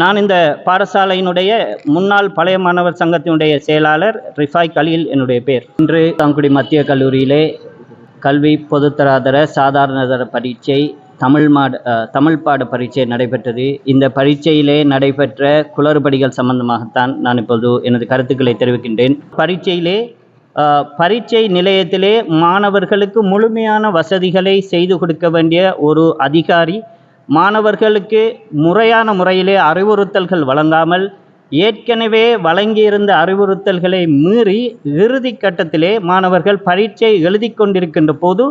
நான் இந்த பாடசாலையினுடைய முன்னாள் பழைய மாணவர் சங்கத்தினுடைய செயலாளர் ரிஃபாய் கலீல் என்னுடைய பேர். இன்று தாங்குடி மத்திய கல்லூரியிலே கல்வி பொதுத்தராதர சாதாரணதர பரீட்சை தமிழ் மாட தமிழ் பாட பரீட்சை நடைபெற்றது. இந்த பரீட்சையிலே நடைபெற்ற குளறுபடிகள் சம்பந்தமாகத்தான் நான் இப்போது எனது கருத்துக்களை தெரிவிக்கின்றேன். பரீட்சையிலே பரீட்சை நிலையத்திலே மாணவர்களுக்கு முழுமையான வசதிகளை செய்து கொடுக்க வேண்டிய ஒரு அதிகாரி மாணவர்களுக்கு முறையான முறையிலே அறிவுறுத்தல்கள் வழங்காமல் ஏற்கனவே வழங்கியிருந்த அறிவுறுத்தல்களை மீறி இறுதி கட்டத்திலே மாணவர்கள் பரீட்சை எழுதி கொண்டிருக்கின்ற போது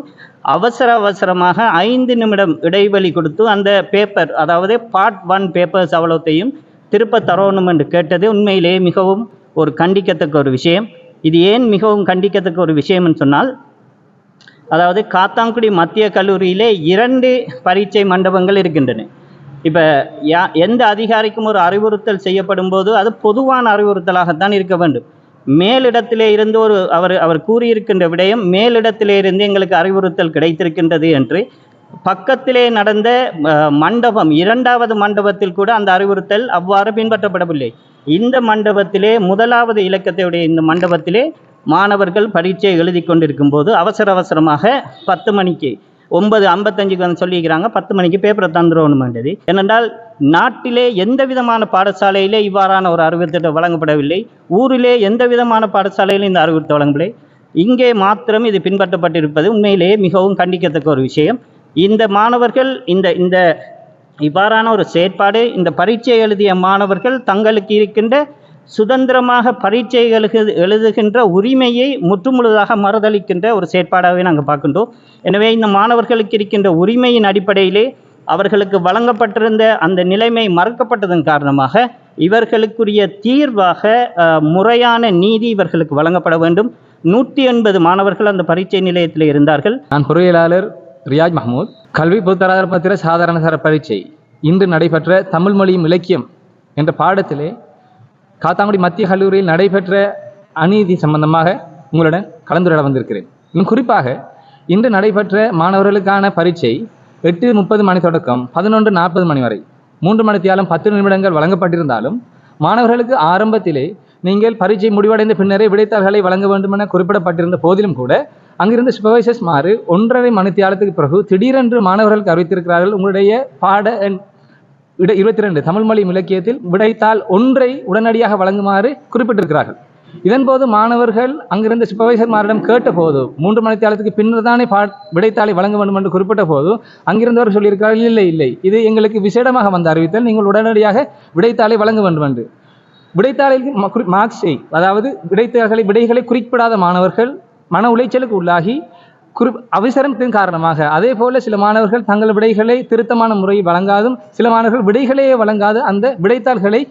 அவசர அவசரமாக ஐந்து நிமிடம் இடைவெளி கொடுத்து அந்த பேப்பர் அதாவது பார்ட் ஒன் பேப்பர்ஸ் அவ்வளோத்தையும் திருப்ப தரணும் என்று கேட்டது உண்மையிலேயே மிகவும் ஒரு கண்டிக்கத்தக்க ஒரு விஷயம். இது ஏன் மிகவும் கண்டிக்கத்தக்க ஒரு விஷயம்னு சொன்னால் அதாவது காத்தாங்குடி மத்திய கல்லூரியிலே இரண்டு பரீட்சை மண்டபங்கள் இருக்கின்றன. இப்போ யா எந்த அதிகாரிக்கும் ஒரு அறிவுறுத்தல் செய்யப்படும் போது அது பொதுவான அறிவுறுத்தலாகத்தான் இருக்க வேண்டும். மேலிடத்திலே இருந்து ஒரு அவர் அவர் கூறியிருக்கின்ற விடயம் மேலிடத்திலே இருந்து எங்களுக்கு அறிவுறுத்தல் கிடைத்திருக்கின்றது என்று பக்கத்திலே நடந்த மண்டபம் இரண்டாவது மண்டபத்தில் கூட அந்த அறிவுறுத்தல் அவ்வாறு பின்பற்றப்படவில்லை. இந்த மண்டபத்திலே முதலாவது இலக்கத்தையுடைய இந்த மண்டபத்திலே மாணவர்கள் பரீட்சை எழுதி கொண்டிருக்கும் போது அவசர அவசரமாக பத்து மணிக்கு ஒன்பது ஐம்பத்தஞ்சுக்கு வந்து சொல்லிக்கிறாங்க பத்து மணிக்கு பேப்பரை தந்துடணுமென்றது ஏனென்றால் நாட்டிலே எந்த விதமான பாடசாலையிலே இவ்வாறான ஒரு அறிவுறுத்தல் வழங்கப்படவில்லை. ஊரிலே எந்த விதமான பாடசாலையிலும் இந்த அறிவுறுத்தல் வழங்கவில்லை இங்கே மாத்திரம் இது பின்பற்றப்பட்டிருப்பது உண்மையிலேயே மிகவும் கண்டிக்கத்தக்க ஒரு விஷயம். இந்த மாணவர்கள் இந்த இந்த இவ்வாறான ஒரு செயற்பாடு இந்த பரீட்சை எழுதிய மாணவர்கள் தங்களுக்கு இருக்கின்ற சுதந்திரமாக பரீட்சை எழுதுகின்ற உரிமையை முற்றுமுழுதாக மறுதளிக்கின்ற ஒரு செயற்பாடாகவே நாங்கள் பார்க்கின்றோம். எனவே இந்த மாணவர்களுக்கு இருக்கின்ற உரிமையின் அடிப்படையிலே அவர்களுக்கு வழங்கப்பட்டிருந்த அந்த நிலைமை மறுக்கப்பட்டதன் காரணமாக இவர்களுக்குரிய தீர்வாக முறையான நீதி இவர்களுக்கு வழங்கப்பட வேண்டும். நூற்றி எண்பது மாணவர்கள் அந்த பரீட்சை நிலையத்தில் இருந்தார்கள். நான் பொறியியலாளர் ரியாஜ் மஹமூத். கல்வி பொதுத்தராதர பத்திர சாதாரண சார பரீட்சை. இன்று நடைபெற்ற தமிழ் மொழியும் இலக்கியம் என்ற பாடத்திலே காத்தாங்குடி மத்திய கல்லூரியில் நடைபெற்ற அநீதி சம்பந்தமாக உங்களுடன் கலந்துரையாட வந்திருக்கிறேன். இன்னும் குறிப்பாக இன்று நடைபெற்ற மாணவர்களுக்கான பரீட்சை எட்டு முப்பது மணி தொடக்கம் பதினொன்று நாற்பது மணி வரை. மூன்று மணித்தியாலும் பத்து நிமிடங்கள் வழங்கப்பட்டிருந்தாலும் மாணவர்களுக்கு ஆரம்பத்திலே நீங்கள் பரீட்சை முடிவடைந்த பின்னரே விடைத்தாள்களை வழங்க வேண்டும் என குறிப்பிடப்பட்டிருந்த போதிலும் கூட அங்கிருந்து சூப்பர்வைசர்ஸ் மாறு ஒன்றரை மணித்தியாலத்துக்கு பிறகு திடீரென்று மாணவர்களுக்கு அறிவித்திருக்கிறார்கள் உங்களுடைய பாட இருபத்தி ரெண்டு தமிழ் மொழி இலக்கியத்தில் விடைத்தாள் ஒன்றை உடனடியாக வழங்குமாறு குறிப்பிட்டிருக்கிறார்கள். இதன்போது மாணவர்கள் அங்கிருந்த சூப்பர்வைசர்மாரிடம் கேட்டபோது மூன்று மணித்தியாலத்துக்கு பின்னர் தானே பா விடைத்தாளை வழங்க வேண்டும் என்று குறிப்பிட்ட போது அங்கிருந்தவர் சொல்லியிருக்கிறார்கள் இல்லை இல்லை இது எங்களுக்கு விசேடமாக வந்த அறிவித்தல் நீங்கள் உடனடியாக விடைத்தாளை வழங்க வேண்டும் என்று. விடைத்தாளில் மார்க்ஸை அதாவது விடைத்தாள்களை விடைகளை குறிப்பிடாத மாணவர்கள் மன உளைச்சலுக்கு உள்ளாகி குறி அவசரத்தின் காரணமாக. அதே போல சில மாணவர்கள் தங்கள் விடைகளை திருத்தமான முறையில் வழங்காதும் சில மாணவர்கள் விடைகளையே வழங்காது அந்த விடைத்தாள்களை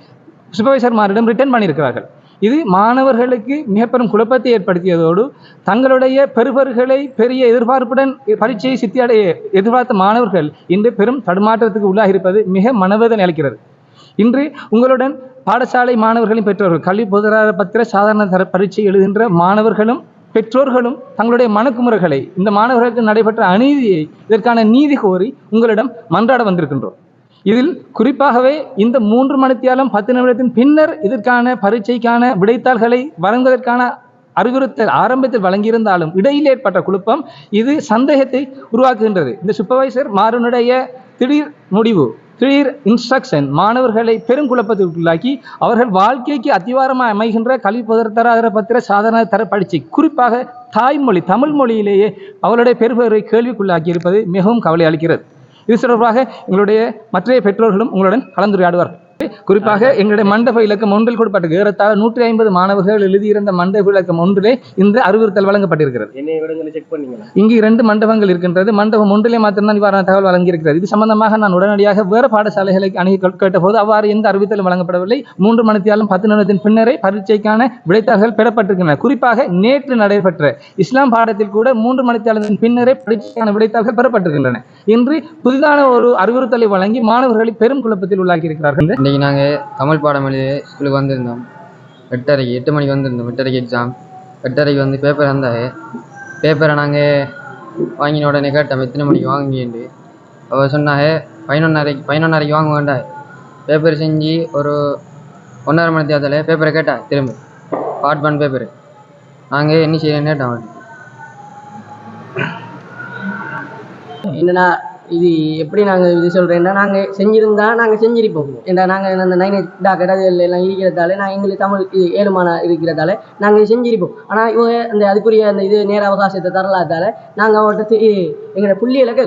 சூப்பர்வைசர்மாரிடம் ரிட்டர்ன் பண்ணியிருக்கிறார்கள். இது மாணவர்களுக்கு மிகப்பெரும் குழப்பத்தை ஏற்படுத்தியதோடு தங்களுடைய பெறுபர்களை பெரிய எதிர்பார்ப்புடன் பரீட்சையை சித்தியடைய எதிர்பார்த்த மாணவர்கள் இன்று பெரும் தடுமாற்றத்துக்கு உள்ளாகி இருப்பது மிக மனவேதனை அளிக்கிறது. இன்று உங்களுடன் பாடசாலை மாணவர்களின் பெற்றோர்கள் கல்வி பொதுராத பத்திர சாதாரண தர பரீட்சை எழுதுகின்ற மாணவர்களும் பெற்றோர்களும் தங்களுடைய மனக்குமுறைகளை இந்த மாணவர்களுக்கு நடைபெற்ற அநீதியை இதற்கான நீதி கோரி உங்களிடம் மன்றாட வந்திருக்கின்றோம். இதில் குறிப்பாகவே இந்த மூன்று மணித்தியாலும் பத்து நிமிடத்தின் பின்னர் இதற்கான பரீட்சைக்கான விடைத்தாள்களை வழங்குவதற்கான அறிவுறுத்தல் ஆரம்பத்தில் வழங்கியிருந்தாலும் இடையில் ஏற்பட்ட குழப்பம் இது சந்தேகத்தை உருவாக்குகின்றது. இந்த சூப்பர்வைசர் மாறனுடைய திடீர் முடிவு திடீர் இன்ஸ்ட்ரக்ஷன் மாணவர்களை பெரும் குழப்பத்திற்குள்ளாக்கி அவர்கள் வாழ்க்கைக்கு அத்திவாரமாக அமைகின்ற கல்வி பொதுத்தராதர பத்திர சாதாரண தர படிச்சு குறிப்பாக தாய்மொழி தமிழ் மொழியிலேயே அவருடைய பெருபெருவை கேள்விக்குள்ளாக்கி இருப்பது மிகவும் கவலை அளிக்கிறது இது தொடர்பாக எங்களுடைய மற்றைய பெற்றோர்களும் உங்களுடன் கலந்துரையாடுவார்கள். குறிப்பாக எங்களுடைய மண்டப இலக்கம் ஒன்றில் கொடுப்பட்ட ஏறத்தாழ நூற்றி ஐம்பது மாணவர்கள் எழுதியிருந்த மண்டப இலக்கம் ஒன்றிலே இந்த அறிவுறுத்தல் வழங்கப்பட்டிருக்கிறது. இங்கு இரண்டு மண்டபங்கள் இருக்கின்றது. மண்டபம் ஒன்றிலே மாத்திரம்தான் இவ்வாறான தகவல் வழங்கியிருக்கிறது. இது சம்பந்தமாக நான் உடனடியாக வேறு பாடசாலைகளுக்கு அணுகி கேட்- கேட்டபோது அவ்வாறு எந்த அறிவித்தலும் வழங்கப்படவில்லை. மூன்று மணித்தியாலும் பத்து நிமிடத்தின் பின்னரே பரீட்சைக்கான விடைத்தாள்கள் பெறப்பட்டிருக்கின்றன. குறிப்பாக நேற்று நடைபெற்ற இஸ்லாம் பாடத்தில் கூட மூன்று மணித்தியாலத்தின் பின்னரே பரீட்சைக்கான விடைத்தாள்கள் பெறப்பட்டிருக்கின்றன. இன்று புதிதான ஒரு அறிவுறுத்தலை வழங்கி மாணவர்களை பெரும் குழப்பத்தில் உள்ளாக்கி இருக்கிறார்கள் இன்றைக்கி நாங்கள் தமிழ் பாடம் எழுதி ஸ்கூலுக்கு வந்திருந்தோம். எட்டரைக்கு எட்டு மணிக்கு வந்திருந்தோம் எட்டரைக்கு எக்ஸாம் எட்டரைக்கு வந்து பேப்பர் வந்தாங்க பேப்பரை நாங்கள் வாங்கின உடனே கேட்டோம் எத்தனை மணிக்கு வாங்கிட்டு அவர் சொன்னாங்க பதினொன்னரைக்கு பதினொன்னரைக்கு வாங்க வேண்டாம். பேப்பர் செஞ்சு ஒரு ஒன்றரை மணி தேர்தல் பேப்பரை கேட்டா திரும்ப. பார்ட் ஒன் பேப்பர் நாங்கள் என்ன செய்யணும்னு கேட்டோம் அவன் என்னன்னா இது எப்படி நாங்கள் இது சொல்கிறேன்னா நாங்கள் செஞ்சிருந்தா நாங்கள் செஞ்சிருப்போம். ஏன்னா நாங்கள் அந்த நைன் டாக்கெட் எல்லாம் இருக்கிறதால நான் எங்களுக்கு தமிழ் இது ஏழுமான இருக்கிறதால நாங்கள் செஞ்சிருப்போம். ஆனால் இவங்க அந்த அதுக்குரிய அந்த இது நேர அவகாசத்தை தரலாதால நாங்கள் அவர்கிட்ட எங்களோட புள்ளிகளுக்கு